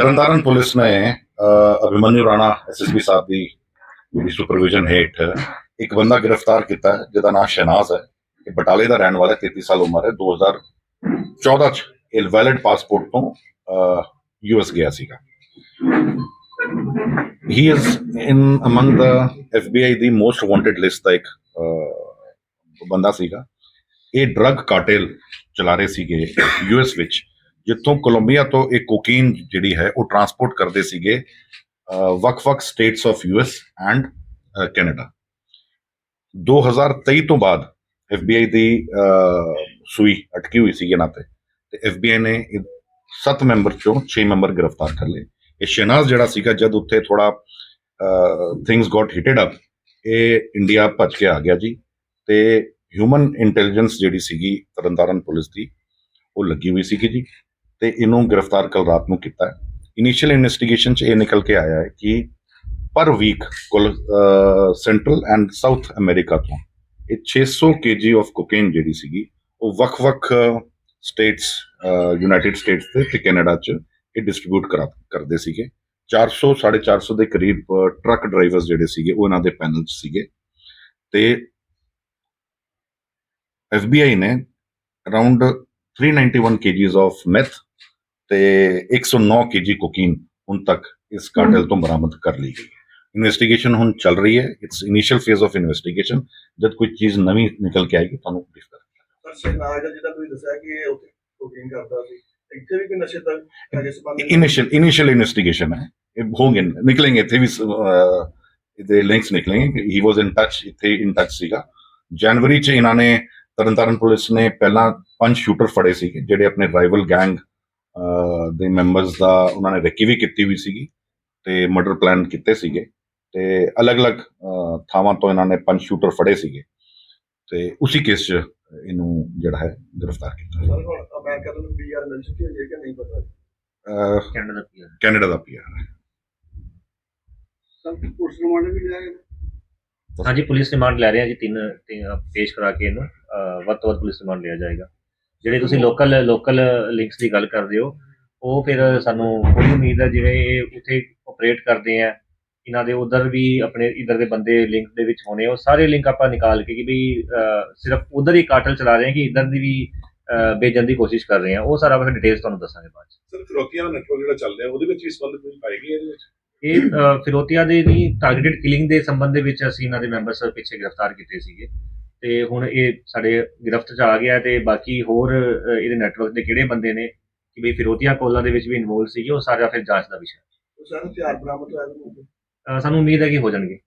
Tarn Taran police ਨੇ ਅਹ, Rana SSP sahib ਦੀ ਜਿਹੜੀ ਸੁਪਰਵਿਜ਼ਨ ਹੇਠ ਇੱਕ ਬੰਦਾ ਗ੍ਰਿਫਤਾਰ ਕੀਤਾ ਜਿਹਦਾ ਨਾਮ ਸ਼ਹਿਨਾਜ਼ ਹੈ। ਇਹ ਬਟਾਲੇ ਦਾ ਰਹਿਣ ਵਾਲਾ 33 ਸਾਲ ਉਮਰ ਹੈ। 2014 ਚ ਇਹ ਵੈਲਿਡ ਪਾਸਪੋਰਟ ਤੋਂ ਯੂਐਸ ਗਿਆ ਸੀਗਾ। He is in among the FBI the most wanted list ਦਾ ਇੱਕ ਬੰਦਾ ਸੀਗਾ। ਇਹ ਡਰੱਗ ਕਾਰਟੇਲ ਚਲਾ ਰਹੇ ਸੀਗੇ ਯੂਐਸ ਵਿੱਚ। ਜਿੱਥੋਂ ਕੋਲੰਬੀਆ ਤੋਂ ਇਹ ਕੋਕੀਨ ਜਿਹੜੀ ਹੈ, ਉਹ ਟਰਾਂਸਪੋਰਟ ਕਰਦੇ ਸੀਗੇ ਵੱਖ-ਵੱਖ states of US and Canada 2023 ਤੋਂ ਬਾਅਦ ਐਫਬੀਆਈ ਦੀ ਸੂਈ ਅਟਕੀ ਹੋਈ ਸੀ ਇਹਨਾਂ ਤੇ। ਤੇ ਐਫਬੀਆਈ ਨੇ ਇਹ ਸੱਤ ਮੈਂਬਰ ਚੋਂ 6 ਮੈਂਬਰ ਗ੍ਰਿਫਤਾਰ ਕਰ ਲਏ। ਇਹ ਸ਼ਹਿਨਾਜ਼ ਜਿਹੜਾ ਸੀਗਾ, ਜਦ ਉੱਥੇ ਥੋੜਾ ਥਿੰਗਸ ਗਾਟ ਹਿਟਡ ਅਪ ਇਹ ਇੰਡੀਆ ਭੱਜ ਕੇ ਆ ਗਿਆ ਜੀ। ਤੇ ਹਿਊਮਨ ਇੰਟੈਲੀਜੈਂਸ ਜਿਹੜੀ ਸੀਗੀ, ਤਰਨਤਾਰਨ ਪੁਲਿਸ ਦੀ, ਉਹ ਲੱਗੀ ਹੋਈ ਸੀਗੀ ਜੀ। ਤੇ ਇਹਨੂੰ ਗ੍ਰਿਫਤਾਰ ਕੱਲ ਰਾਤ ਨੂੰ ਕੀਤਾ ਇਨੀਸ਼ੀਅਲ ਇਨਵੈਸਟੀਗੇਸ਼ਨ ਚ ਇਹ ਨਿਕਲ ਕੇ ਆਇਆ ਹੈ ਕਿ ਪਰ ਵੀਕ ਕੁੱਲ ਸੈਂਟਰਲ ਐਂਡ ਸਾਊਥ ਅਮਰੀਕਾ ਤੋਂ ਇਹ 600 ਕੇਜੀ ਆਫ ਕੋਕੇਨ ਜਿਹੜੀ ਸੀਗੀ, ਉਹ ਵੱਖ-ਵੱਖ ਸਟੇਟਸ ਯੂਨਾਈਟਿਡ ਸਟੇਟਸ ਤੇ ਤੇ ਕੈਨੇਡਾ ਚ ਇਹ ਡਿਸਟ੍ਰੀਬਿਊਟ ਕਰਦੇ ਸੀਗੇ। 400 450 ਦੇ ਕਰੀਬ ਟਰੱਕ ਡਰਾਈਵਰਸ ਜਿਹੜੇ ਸੀਗੇ, ਉਹ ਇਹਨਾਂ ਦੇ ਪੈਨਲ ਚ ਸੀਗੇ। ਤੇ FBI ਨੇ ਅਰਾਊਂਡ 391 kgs ਆਫ ਮੈਥ ਤੇ 109 kg ਕੋਕੀਨ ਹੁਣ ਤੱਕ ਇਸ ਕਾਰਟਲ ਤੋਂ ਬਰਾਮਦ ਕਰ ਲਈ ਗਈ ਹੈ। ਇਨਵੈਸਟੀਗੇਸ਼ਨ ਹੁਣ ਚੱਲ ਰਹੀ ਹੈ। It's initial phase of investigation ਜਦ ਕੋਈ ਚੀਜ਼ ਨਵੀਂ ਨਿਕਲ ਕੇ ਆਏਗੀ ਤੁਹਾਨੂੰ ਬਰੀਫ ਕਰਾਂਗੇ ਸਰ ਸ਼ਹਿਨਾਜ਼ ਦਾ ਜਿਹੜਾ ਤੁਸੀਂ ਦੱਸਿਆ ਕਿ ਉੱਥੇ ਕੁਕਿੰਗ ਕਰਦਾ ਸੀ। ਇੱਥੇ ਵੀ ਕੋਈ ਨਸ਼ੇ ਹੈਗੇ ਸਬੰਧ ਇਨੀਸ਼ੀਅਲ ਇਨੀਸ਼ੀਅਲ ਇਨਵੈਸਟੀਗੇਸ਼ਨ ਹੈ। ਇਹ ਹੋਣਗੇ ਨਿਕਲेंगे ਇੱਥੇ ਵੀ ਇਹਦੇ links ਨਿਕਲेंगे he was in touch ਇੱਥੇ ਇਨ ਟੱਚ ਸੀਗਾ। ਜਨਵਰੀ ਚ ਇਹਨਾਂ ਨੇ ਤਰਨਤਾਰਨ ਪੁਲਿਸ ਨੇ ਪਹਿਲਾਂ ਪੰਜ ਸ਼ੂਟਰ ਫੜੇ ਸੀਗੇ ਜਿਹੜੇ ਆਪਣੇ ਰਾਈਵਲ ਗੈਂਗ ਦੇ ਮੈਂਬਰਸ ਦਾ ਉਹਨਾਂ ਨੇ ਰੈਕੀ ਵੀ ਕੀਤੀ ਹੋਈ ਸੀਗੀ ਤੇ ਮਰਡਰ ਪਲਾਨ ਕੀਤੇ ਸੀਗੇ ਤੇ ਅਲੱਗ-ਅਲੱਗ ਥਾਵਾਂ ਤੋਂ ਇਹਨਾਂ ਨੇ ਪੰਜ ਸ਼ੂਟਰ ਫੜੇ ਸੀਗੇ ਤੇ ਉਸੇ ਕੇਸ 'ਚ ਇਹਨੂੰ ਜਿਹੜਾ ਹੈ ਗ੍ਰਿਫਤਾਰ ਕੀਤਾ ਸਰ ਹੁਣ ਅਮਰੀਕਾ ਤੋਂ ਪੀਆਰ ਮਿਲ ਚੁੱਕੀ ਹੈ ਕਿ ਨਹੀਂ ਪਤਾ। ਕੈਨੇਡਾ ਪੀਆਰ ਕੈਨੇਡਾ ਦਾ ਪੀਆਰ ਸਰ ਪੁਲਿਸ ਰਿਮਾਂਡ ਵੀ ਲਿਆ ਗਿਆ ਹਾਂਜੀ ਪੁਲਿਸ ਰਿਮਾਂਡ ਲੈ ਰਹੇ ਆ ਜੀ ਤਿੰਨ ਪੇਸ਼ ਕਰਾ ਕੇ ਇਹਨੂੰ ਵੱਧ ਤੋਂ ਵੱਧ ਪੁਲਿਸ ਰਿਮਾਂਡ ਲਿਆ ਜਾਏਗਾ। ਜਿਹੜੇ ਤੁਸੀਂ ਲੋਕਲ ਲੋਕਲ ਲਿੰਕਸ ਦੀ ਗੱਲ ਕਰਦੇ ਹੋ ਉਹ ਫਿਰ ਸਾਨੂੰ ਪੂਰੀ ਉਮੀਦ ਹੈ ਜਿਵੇਂ ਇਹ ਉੱਥੇ ਆਪਰੇਟ ਕਰਦੇ ਆ ਇਹਨਾਂ ਦੇ ਉਧਰ ਵੀ ਆਪਣੇ ਇਧਰ ਦੇ ਬੰਦੇ ਲਿੰਕ ਦੇ ਵਿੱਚ ਹੋਣੇ ਉਹ ਸਾਰੇ ਲਿੰਕ ਆਪਾਂ ਨਿਕਾਲ ਕੇ ਕਿ ਵੀ ਸਿਰਫ ਉਧਰ ਹੀ ਕਾਟਲ ਚਲਾ ਰਹੇ ਆ ਕਿ ਇਧਰ ਦੀ ਵੀ ਭੇਜਣ ਦੀ ਕੋਸ਼ਿਸ਼ ਕਰ ਰਹੇ ਆ ਉਹ ਸਾਰਾ ਫਿਰ ਡਿਟੇਲਸ ਤੁਹਾਨੂੰ ਦੱਸਾਂਗੇ ਬਾਅਦ ਸਰ ਫਿਰੋਤੀਆਂ ਦਾ ਨੈਟਵਰਕ ਜਿਹੜਾ ਚੱਲ ਰਿਹਾ ਉਹਦੇ ਵਿੱਚ ਵੀ ਸੰਬੰਧ ਕੋਈ ਪਾਏਗੀ ਇਹਦੇ ਵਿੱਚ? ਇਹ ਫਿਰੋਤੀਆ ਦੇ ਦੀ ਟਾਰਗੇਟਡ ਕਿਲਿੰਗ ਦੇ ਸੰਬੰਧ ਦੇ ਵਿੱਚ ਅਸੀਂ ਇਹਨਾਂ ਦੇ ਮੈਂਬਰਸ ਪਿੱਛੇ ਗ੍ਰਿਫਤਾਰ ਕੀਤੇ ਸੀਗੇ। ਤੇ ਹੁਣ ਇਹ ਸਾਡੇ ਗ੍ਰਿਫਤ ਚ ਆ ਗਿਆ ਤੇ ਬਾਕੀ ਹੋਰ ਇਹਦੇ ਨੈਟਵਰਕ ਦੇ ਕਿਹੜੇ ਬੰਦੇ ਨੇ ਕਿ ਵੀ ਫਿਰੋਤੀਆ ਕੋਲਾਂ ਦੇ ਵਿੱਚ ਵੀ ਇਨਵੋਲਵ ਸੀਗੇ ਉਹ ਸਾਰਾ ਫਿਰ ਜਾਂਚ ਦਾ ਵਿਸ਼ਾ ਹੈ। ਸਰ ਹਥਿਆਰ ਬਰਾਮਦ ਹੋਇਆ ਸਾਨੂੰ ਉਮੀਦ ਹੈ ਕਿ ਹੋ ਜਾਣਗੇ